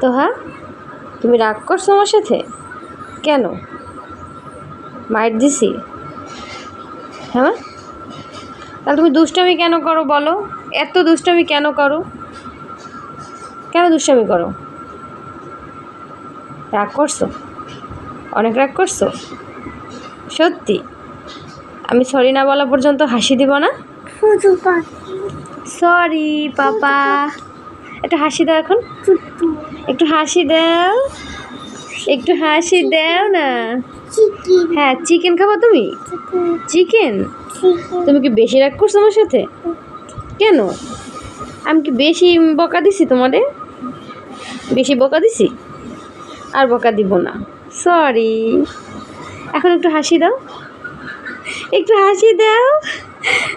তো হ্যাঁ? তুমি রাগ করছ আমার সাথে? কেন? মাইট দিছি। হ্যাঁ তাহলে তুমি দুষ্টামি কেন করো বলো? এত দুষ্টামি কেন করো? কেন দুষ্টামি করো? রাগ করছ? অনেক রাগ করছ? সত্যি? আমি সরি না বলা পর্যন্ত হাসি দিব না? Sorry papa. একটু হাসি দাও এখন। একটু হাসি দাও। একটু হাসি দাও না। হ্যাঁ চিকেন খাব তুমি? চিকেন? তুমি কি বেশি রাগ করছ আমার সাথে? কেন? আমি কি বেশি বকা দিছি তোমাদের বেশি বকা দিছি? আর বকা দিব না। সরি এখন একটু হাসি দাও। একটু হাসি দাও।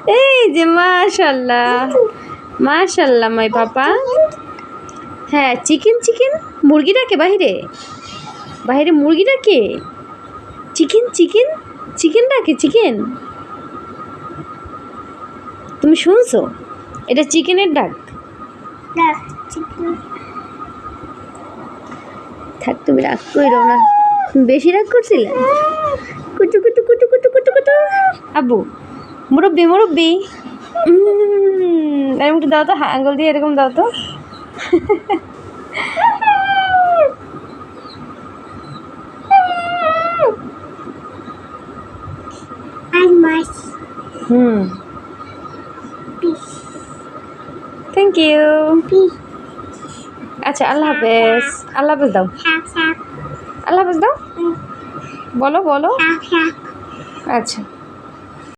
এই যে মাশাল্লাহ। মাশাল্লাহ মাই পাপা। হ্যাঁ চিকেন চিকেন মুরগি ডাকে বাহিরে? বাহিরে মুরগি ডাকে চিকেন চিকেন চিকেন ডাকে চিকেন তুমি শুনছো? এটা চিকেনের ডাক। থাক তুমি রাগ করো না। বেশি রাগ করছিলে? কুটু কুটু কুটু কুটু কুটু কুটু। আব্বু মুরব্বি মুরব্বি। এরকম একটু দাও তো হা- আঙ্গুল দিয়ে এরকম দাও তো। হুম। থ্যাংক ইউ আচ্ছা আল্লাহ হাফেজ। আল্লাহ হাফেজ দাও। আল্লাহ হাফেজ দাও? বলো বলো। আচ্ছা।